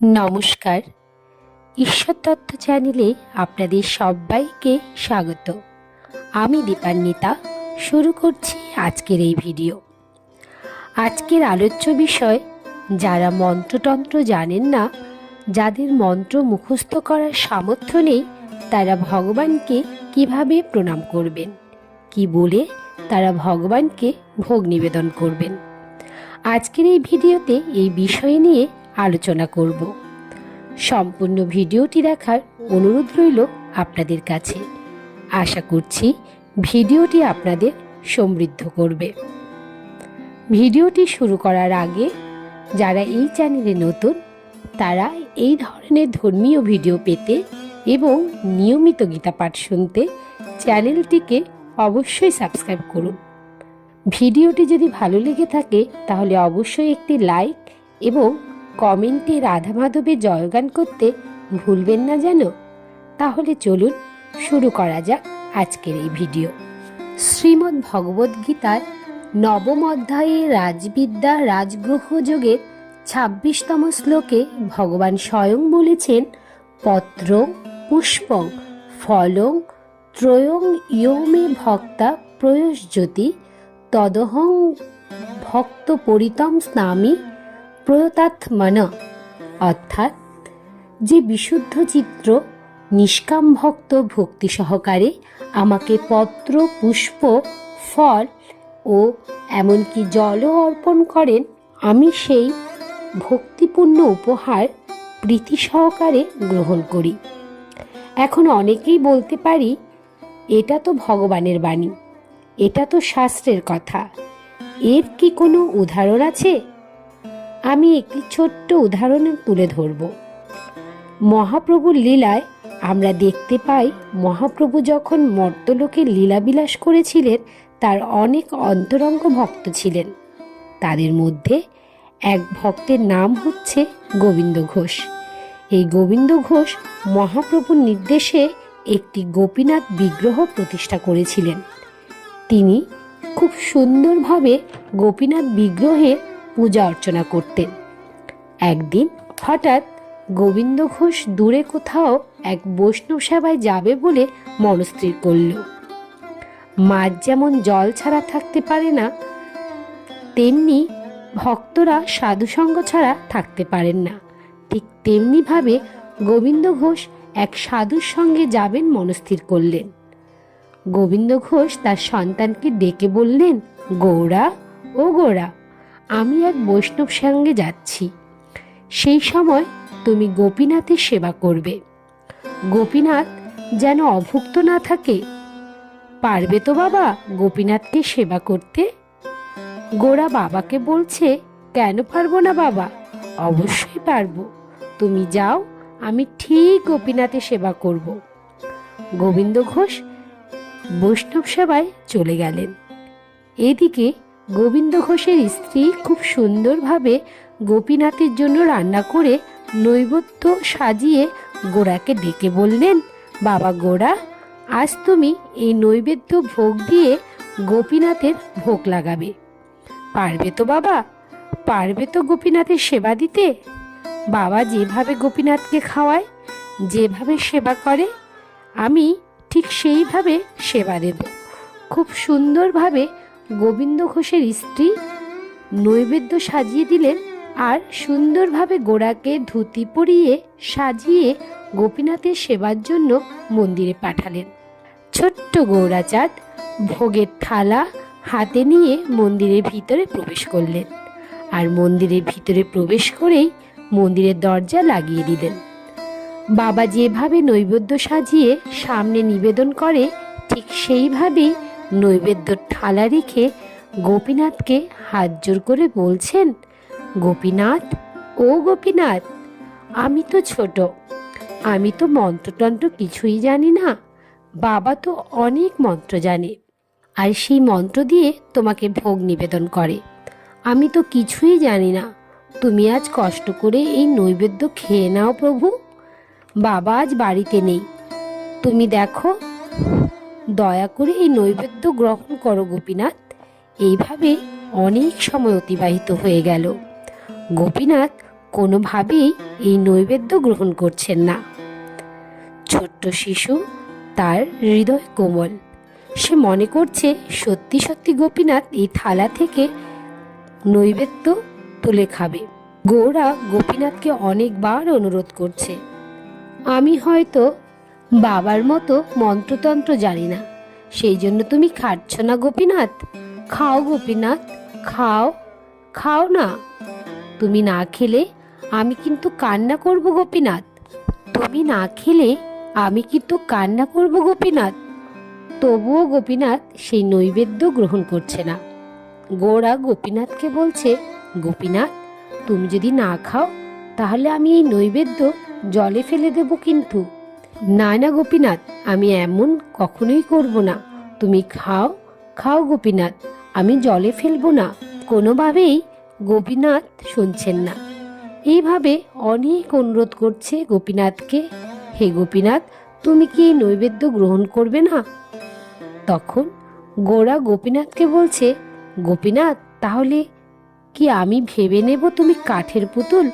নমস্কার। ঈশ্বর তত্ত্ব চ্যানেলে আপনাদের সবাইকে স্বাগত। আমি দীপান্বিতা, শুরু করছি আজকের এই ভিডিও। আজকের আলোচ্য বিষয়, যারা মন্ত্রতন্ত্র জানেন না, যাদের মন্ত্র মুখস্থ করার সামর্থ্য নেই, তারা ভগবানকে কীভাবে প্রণাম করবেন? কি বলে তারা ভগবানকে ভোগ নিবেদন করবেন? আজকের এই ভিডিওতে এই বিষয় নিয়ে আলোচনা করব। সম্পূর্ণ ভিডিওটি দেখার অনুরোধ রইল আপনাদের কাছে। আশা করছি ভিডিওটি আপনাদের সমৃদ্ধ করবে। ভিডিওটি শুরু করার আগে যারা এই চ্যানেলে নতুন, তারা এই ধরনের ধর্মীয় ভিডিও পেতে এবং নিয়মিত গীতা পাঠ শুনতে চ্যানেলটিকে অবশ্যই সাবস্ক্রাইব করুন। ভিডিওটি যদি ভালো লেগে থাকে, তাহলে অবশ্যই একটি লাইক এবং কমেন্টে রাধা মাধবের জয়গান করতে ভুলবেন না যেন? তাহলে চলুন শুরু করা যাক আজকের এই ভিডিও। শ্রীমদ্ ভগবদ্ গীতার নবম অধ্যায়ে রাজবিদ্যা রাজগ্রহ যোগের ছাব্বিশতম শ্লোকে ভগবান স্বয়ং বলেছেন, পত্র পুষ্পং ফলং ত্রয়ং ইয়মে ভক্তা প্রয়সজ্যোতি তদহং ভক্ত পরিতম স্নামি প্রয়তাত্মন, অর্থাৎ যে বিশুদ্ধ চিত্র নিষ্কাম ভক্ত ভক্তি সহকারে আমাকে পত্র, পুষ্প, ফল ও এমনকি জলও অর্পণ করেন, আমি সেই ভক্তিপূর্ণ উপহার প্রীতি সহকারে গ্রহণ করি। এখন অনেকেই বলতে পারি, এটা তো ভগবানের বাণী, এটা তো শাস্ত্রের কথা। এর কি কোনো উদাহরণ আছে? আমি একটি ছোট্ট উদাহরণ তুলে ধরব। মহাপ্রভুর লীলায় আমরা দেখতে পাই, মহাপ্রভু যখন মর্তলোকে লীলাবিলাস করেছিলেন, তার অনেক অন্তরঙ্গ ভক্ত ছিলেন। তাদের মধ্যে এক ভক্তের নাম হচ্ছে গোবিন্দ ঘোষ। এই গোবিন্দ ঘোষ মহাপ্রভুর নির্দেশে একটি গোপীনাথ বিগ্রহ প্রতিষ্ঠা করেছিলেন। তিনি খুব সুন্দরভাবে গোপীনাথ বিগ্রহের পূজা অর্চনা করতেন। একদিন হঠাৎ গোবিন্দ ঘোষ দূরে কোথাও এক বৈষ্ণব সেবায় যাবে বলে মনস্থির করল। মাছ যেমন জল ছাড়া থাকতে পারে না, তেমনি ভক্তরা সাধুসঙ্গ ছাড়া থাকতে পারেন না। ঠিক তেমনিভাবে গোবিন্দ ঘোষ এক সাধুর সঙ্গে যাবেন মনস্থির করলেন। গোবিন্দ ঘোষ তার সন্তানকে ডেকে বললেন গৌরা ও গৌরা আমি এক বৈষ্ণব সঙ্গে যাচ্ছি। সেই সময় তুমি গোপীনাথের সেবা করবে। গোপীনাথ যেন অভুক্ত না থাকে, পারবে তো বাবা গোপীনাথকে সেবা করতে? গোরা বাবাকে বলছে, কেন পারব না বাবা? অবশ্যই পারব। তুমি যাও, আমি ঠিক গোপীনাথের সেবা করব। গোবিন্দ ঘোষ বৈষ্ণব সেবায় চলে গেলেন। এদিকে গোবিন্দ ঘোষের স্ত্রী খুব সুন্দরভাবে গোপীনাথের জন্য রান্না করে নৈবেদ্য সাজিয়ে গোড়াকে ডেকে বললেন, বাবা গোড়া আজ তুমি এই নৈবেদ্য ভোগ দিয়ে গোপীনাথের ভোগ লাগাবে। পারবে তো বাবা? পারবে তো গোপীনাথের সেবা দিতে? বাবা যেভাবে গোপীনাথকে খাওয়ায়, যেভাবে সেবা করে, আমি ঠিক সেইভাবে সেবা দেব। খুব সুন্দরভাবে গোবিন্দ ঘোষের স্ত্রী নৈবেদ্য সাজিয়ে দিলেন আর সুন্দরভাবে গোড়াকে ধুতি পরিয়ে সাজিয়ে গোপীনাথের সেবার জন্য মন্দিরে পাঠালেন। ছোট্ট গৌরাচাঁদ ভোগের থালা হাতে নিয়ে মন্দিরের ভিতরে প্রবেশ করলেন আর মন্দিরের ভিতরে প্রবেশ করেই মন্দিরের দরজা লাগিয়ে দিলেন। বাবা যেভাবে নৈবেদ্য সাজিয়ে সামনে নিবেদন করে, ঠিক সেইভাবেই নৈবেদ্য থালা রেখে গোপীনাথকে হাত জোর করে বলছেন, গোপীনাথ, ও গোপীনাথ, আমি তো ছোট, আমি তো মন্ত্রতন্ত্র কিছুই জানি না, বাবা তো অনেক মন্ত্র জানে, আর সেই মন্ত্র দিয়ে তোমাকে ভোগ নিবেদন করে। আমি তো কিছুই জানি না, তুমি আজ কষ্ট করে এই নৈবেদ্য খেয়ে নাও প্রভু, বাবা আজ বাড়িতে নেই। তুমি দেখো দয়া করে এই নৈবেদ্য গ্রহণ করো গোপীনাথ। এইভাবে অনেক সময় অতিবাহিত হয়ে গেল। গোপীনাথ কোনোভাবেই এই নৈবেদ্য গ্রহণ করছেন না। ছোট্ট শিশু তার হৃদয় কোমল। সে মনে করছে সত্যি সত্যি গোপীনাথ এই থালা থেকে নৈবেদ্য তুলে খাবে। গৌরা গোপীনাথকে অনেকবার অনুরোধ করছে। আমি হয়তো বাবার মতো মন্ত্রতন্ত্র জানি না। সেই জন্য তুমি খাচ্ছ না গোপীনাথ? খাও গোপীনাথ, খাও খাও না। তুমি না খেলে আমি কিন্তু কান্না করব গোপীনাথ। তুমি না খেলে আমি কিন্তু কান্না করব গোপীনাথ। তবুও গোপীনাথ সেই নৈবেদ্য গ্রহণ করছে না। গোরা গোপীনাথকে বলছে, গোপীনাথ, তুমি যদি না খাও, তাহলে আমি এই নৈবেদ্য জলে ফেলে দেব কিন্তু। না না, গোপীনাথ, আমি এমন কখনোই করব না। তুমি খাও খাও গোপীনাথ, আমি জলে ফেলব না। কোনোভাবেই গোপীনাথ শুনছেন না। এইভাবে অনেক অনুরোধ করছে গোপীনাথকে। হে গোপীনাথ, তুমি কি এই নৈবেদ্য গ্রহণ করবে না? তখন গোরা গোপীনাথকে বলছে, গোপীনাথ, তাহলে কি আমি ভেবে নেব তুমি কাঠের পুতুল?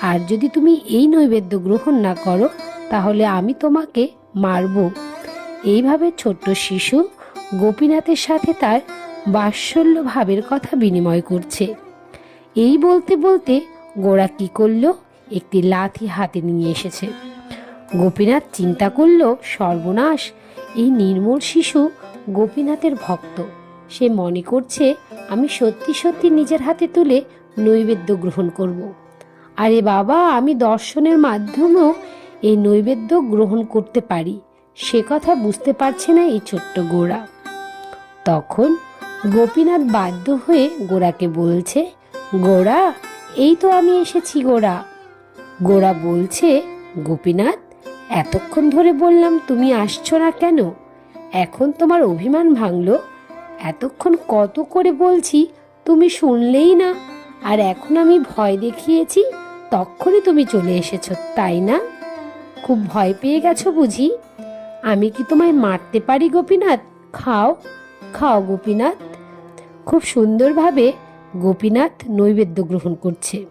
আর যদি তুমি এই নৈবেদ্য গ্রহণ না করো তাহলে আমি তোমাকে মারব। এইভাবে ছোট্ট শিশু গোপীনাথের সাথে তার বাৎসল্য ভাবের কথা বিনিময় করছে। এই বলতে বলতে গোরা কি করল? একটি লাথি হাতে নিয়ে এসেছে। গোপীনাথ চিন্তা করল, সর্বনাশ, এই নির্মল শিশু গোপীনাথের ভক্ত। সে মনে করছে, আমি সত্যি সত্যি নিজের হাতে তুলে নৈবেদ্য গ্রহণ করব। আরে বাবা, আমি দর্শনের মাধ্যমেও এই নৈবেদ্য গ্রহণ করতে পারি। সে কথা বুঝতে পারছে না এই ছোট্ট গোড়া তখন গোপীনাথ বাধ্য হয়ে গোড়াকে বলছে গোড়া এই তো আমি এসেছি গোড়া গোড়া বলছে, গোপীনাথ, এতক্ষণ ধরে বললাম তুমি আসছো না কেন? এখন তোমার অভিমান ভাঙলো। এতক্ষণ কত করে বলছি তুমি শুনলেই না। আর এখন আমি ভয় দেখিয়েছি, তখনই তুমি চলে এসেছ, তাই না? খুব ভয় পেয়ে গেছো বুঝি? আমি কি তোমায় মারতে পারি গোপীনাথ? খাও খাও গোপীনাথ। খুব সুন্দরভাবে গোপীনাথ নৈবেদ্য গ্রহণ করছে।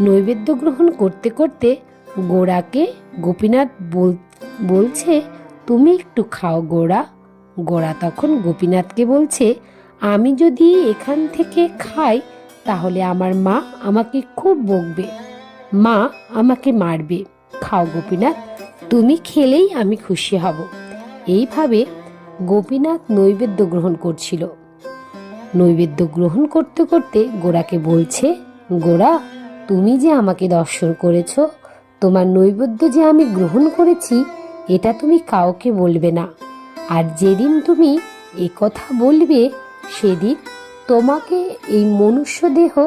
নৈবেদ্য গ্রহণ করতে করতে গোড়াকে গোপীনাথ বল- বলছে, তুমি একটু খাও গোড়া গোড়া তখন গোপীনাথকে বলছে, আমি যদি এখান থেকে খাই, তাহলে আমার মা আমাকে খুব বকবে। মা আমাকে মারবে। খাও গোপীনাথ, তুমি খেলেই আমি খুশি হব। এইভাবে গোপীনাথ নৈবেদ্য গ্রহণ করছিল। নৈবেদ্য গ্রহণ করতে করতে গোড়াকে বলছে গোড়া তুমি যে আমাকে দর্শন করেছ, তোমার নৈবেদ্য যে আমি গ্রহণ করেছি, এটা তুমি কাউকে বলবে না। আর যেদিন তুমি এ কথা বলবে, সেদিন তোমাকে এই মনুষ্য দেহ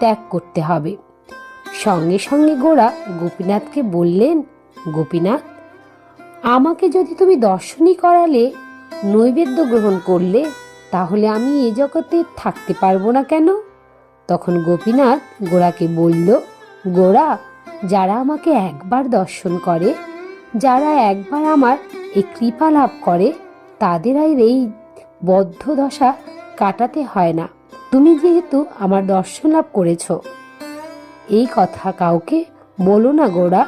ত্যাগ করতে হবে। সঙ্গে সঙ্গে গোড়া গোপীনাথকে বললেন, গোপীনাথ, আমাকে যদি তুমি দর্শনই করালে, নৈবেদ্য গ্রহণ করলে, তাহলে আমি এ জগতে থাকতে পারব না কেন? তখন গোপীনাথ গোড়াকে বলল গোড়া যারা আমাকে একবার দর্শন করে, যারা একবার আমার এই কৃপা লাভ করে, তাদের আর এই বদ্ধ দশা কাটাতে হয় না। তুমি যেহেতু আমার দর্শন লাভ করেছ এই কথা কাউকে বলো না গোড়া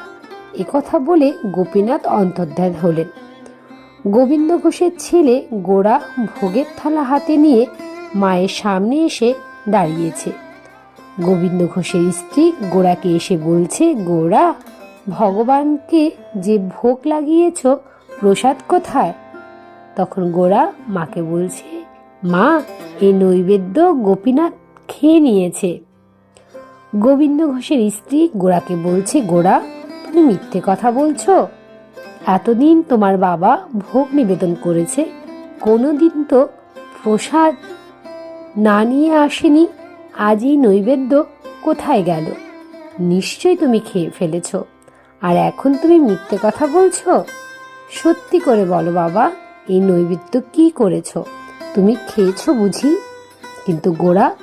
এ কথা বলে গোপীনাথ অন্তর্ধান হলেন। গোবিন্দ ঘোষের ছেলে গোড়া ভোগের থালা হাতে নিয়ে মায়ের সামনে এসে দাঁড়িয়েছে। গোবিন্দ ঘোষের স্ত্রী গোড়াকে এসে বলছে গোড়া ভগবানকে যে ভোগ লাগিয়েছ, প্রসাদ কোথায়? তখন গোড়া মাকে বলছে, মা এই নৈবেদ্য গোপীনাথ খেয়ে নিয়েছে। গোবিন্দ ঘোষের স্ত্রী গোড়াকে বলছে গোড়া তুমি মিথ্যে কথা বলছো। এতদিন তোমার বাবা ভোগ নিবেদন করেছে। কোনোদিন তো প্রসাদ না নিয়ে আসেনি। আজ এই নৈবেদ্য কোথায় গেল? নিশ্চয়ই তুমি খেয়ে ফেলেছ। আর এখন তুমি মিথ্যে কথা বলছো? সত্যি করে বলো বাবা, এই নৈবেদ্য কি করেছ? তুমি খেয়েছো বুঝি? কিন্তু গোড়া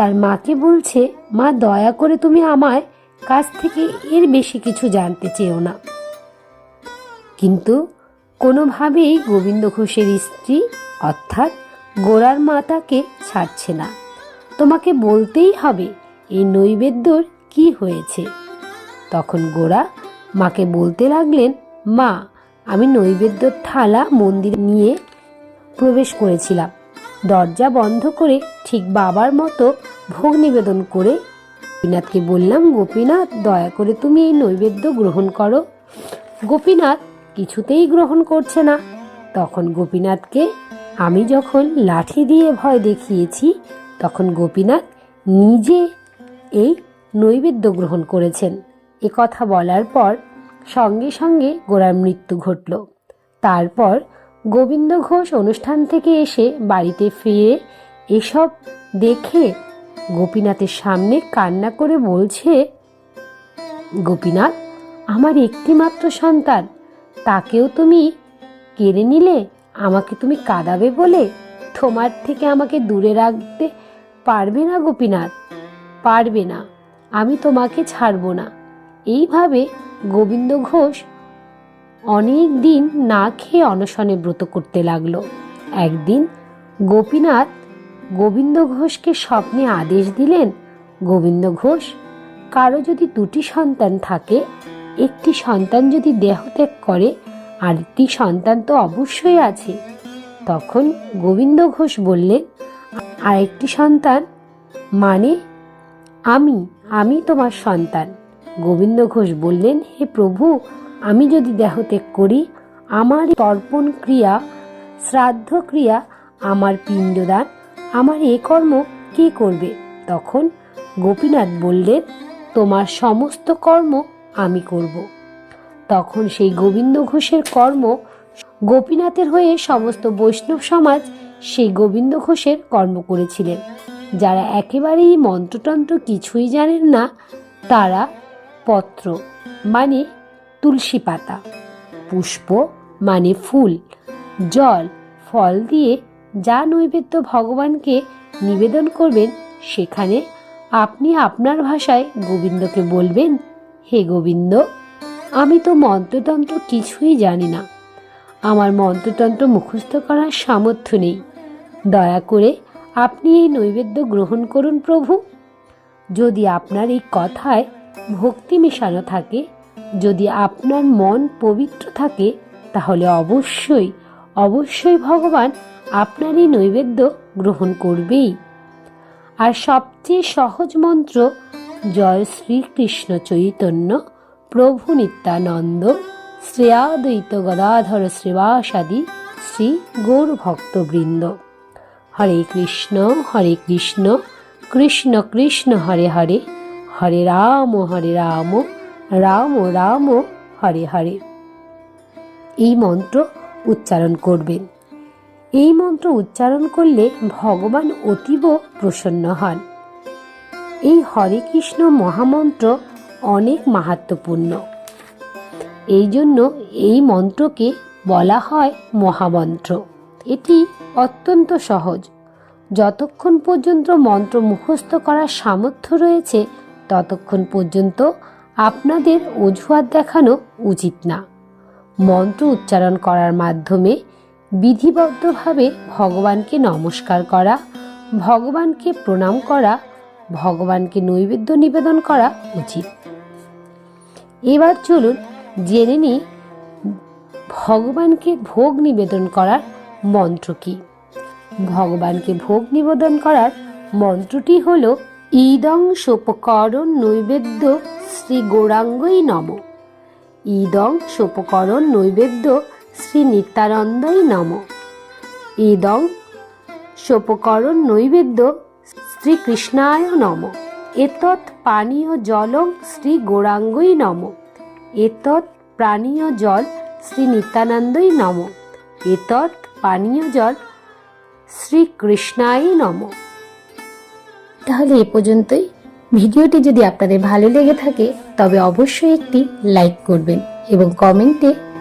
তার মাকে বলছে, মা, দয়া করে তুমি আমায় কাছ থেকে এর বেশি কিছু জানতে চেও না। কিন্তু কোনোভাবেই গোবিন্দ ঘোষের স্ত্রী, অর্থাৎ গোড়ার মা তাকে ছাড়ছে না। তোমাকে বলতেই হবে, এই নৈবেদ্যর কি হয়েছে? তখন গোরা মাকে বলতে লাগলেন, মা, আমি নৈবেদ্য থালা মন্দির নিয়ে প্রবেশ করেছিলাম। দরজা বন্ধ করে ঠিক বাবার মতো ভোগ নিবেদন করে গোপীনাথকে বললাম, গোপীনাথ, দয়া করে তুমি এই নৈবেদ্য গ্রহণ করো। গোপীনাথ কিছুতেই গ্রহণ করছে না। তখন গোপীনাথকে আমি যখন লাঠি দিয়ে ভয় দেখিয়েছি, তখন গোপীনাথ নিজে এই নৈবেদ্য গ্রহণ করেছেন। এ কথা বলার পর সঙ্গে সঙ্গে গোড়ার মৃত্যু ঘটল। তারপর গোবিন্দ ঘোষ অনুষ্ঠান থেকে এসে বাড়িতে ফিরে এসব দেখে গোপীনাথের সামনে কান্না করে বলছে, গোপীনাথ, আমার একটি মাত্র সন্তান, তাকেও তুমি কেড়ে নিলে? আমাকে তুমি কাঁদাবে বলে? তোমার থেকে আমাকে দূরে রাখতে পারবে না গোপীনাথ, পারবে না, আমি তোমাকে ছাড়ব না। এইভাবে গোবিন্দ ঘোষ অনেক দিন না খেয়ে অনশনে ব্রত করতে লাগল। একদিন গোপীনাথ গোবিন্দ ঘোষকে স্বপ্নে আদেশ দিলেন, গোবিন্দ ঘোষ, কারও যদি দুটি সন্তান থাকে, একটি সন্তান যদি দেহত্যাগ করে আরেকটি সন্তান তো অবশ্যই আছে। তখন গোবিন্দ ঘোষ বললেন আরেকটি সন্তান? মানে? আমি আমি তোমার সন্তান। গোবিন্দ ঘোষ বললেন, হে প্রভু, আমি যদি দেহত্যাগ করি, আমার তর্পণ ক্রিয়া, শ্রাদ্ধ ক্রিয়া, আমার পিণ্ডদান আমার এ কর্ম কে করবে? তখন গোপীনাথ বললেন, তোমার সমস্ত কর্ম আমি করব। তখন সেই গোবিন্দ ঘোষের কর্ম গোপীনাথের হয়ে সমস্ত বৈষ্ণব সমাজ সেই গোবিন্দ ঘোষের কর্ম করেছিলেন। যারা একেবারেই মন্ত্রতন্ত্র কিছুই জানেন না, তারা পত্র মানে তুলসী পাতা, পুষ্প মানে ফুল, জল, ফল দিয়ে যা নৈবেদ্য ভগবানকে নিবেদন করবেন, সেখানে আপনি আপনার ভাষায় গোবিন্দকে বলবেন, হে গোবিন্দ, আমি তো মন্ত্রতন্ত্র কিছুই জানি না। আমার মন্ত্রতন্ত্র মুখস্থ করার সামর্থ্য নেই। দয়া করে আপনি এই নৈবেদ্য গ্রহণ করুন প্রভু। যদি আপনার এই কথায় ভক্তি মেশানো থাকে, যদি আপনার মন পবিত্র থাকে, তাহলে অবশ্যই অবশ্যই ভগবান আপনার এই নৈবেদ্য গ্রহণ করবেই। আর সবচেয়ে সহজ মন্ত্র, জয় শ্রীকৃষ্ণ চৈতন্য, প্রভু নিত্যানন্দ, শ্রেয়াদ্বৈত গদাধর শ্রীবাসাদি, শ্রী গৌর ভক্তবৃন্দ। হরে কৃষ্ণ হরে কৃষ্ণ কৃষ্ণ কৃষ্ণ, হরে হরে হরে রাম হরে রাম রাম রাম, হরে হরে। এই মন্ত্র উচ্চারণ করবেন। এই মন্ত্র উচ্চারণ করলে ভগবান অতীব প্রসন্ন হন। এই হরে কৃষ্ণ মহামন্ত্র অনেক মাহাত্মপূর্ণ। এই জন্য এই মন্ত্রকে বলা হয় মহামন্ত্র। এটি অত্যন্ত সহজ। যতক্ষণ পর্যন্ত মন্ত্র মুখস্থ করার সামর্থ্য রয়েছে, ততক্ষণ পর্যন্ত আপনাদের অজুহাত দেখানো উচিত না। মন্ত্র উচ্চারণ করার মাধ্যমে বিধিবদ্ধভাবে ভগবানকে নমস্কার করা, ভগবানকে প্রণাম করা, ভগবানকে নৈবেদ্য নিবেদন করা উচিত। এবার চলুন জেনে নিই ভগবানকে ভোগ নিবেদন করার মন্ত্র কি। ভগবানকে ভোগ নিবেদন করার মন্ত্রটি হল ইদং সোপকরণ নৈবেদ্য শ্রী গৌরাঙ্গই নম। ইদং সোপকরণ নৈবেদ্য শ্রী নিত্যানন্দই নম। ইদং সোপকরণ নৈবেদ্য শ্রীকৃষ্ণায় নম। এতৎ পানীয় জলং শ্রী গৌরাঙ্গই নম। এতৎ প্রাণীয় জল শ্রী নিত্যানন্দই নম। এতৎ পানীয় জল শ্রীকৃষ্ণায় নম। তাহলে এ পর্যন্তই। ভিডিওটি যদি আপনাদের ভালো লেগে থাকে, তবে অবশ্যই একটি লাইক করবেন এবং কমেন্টে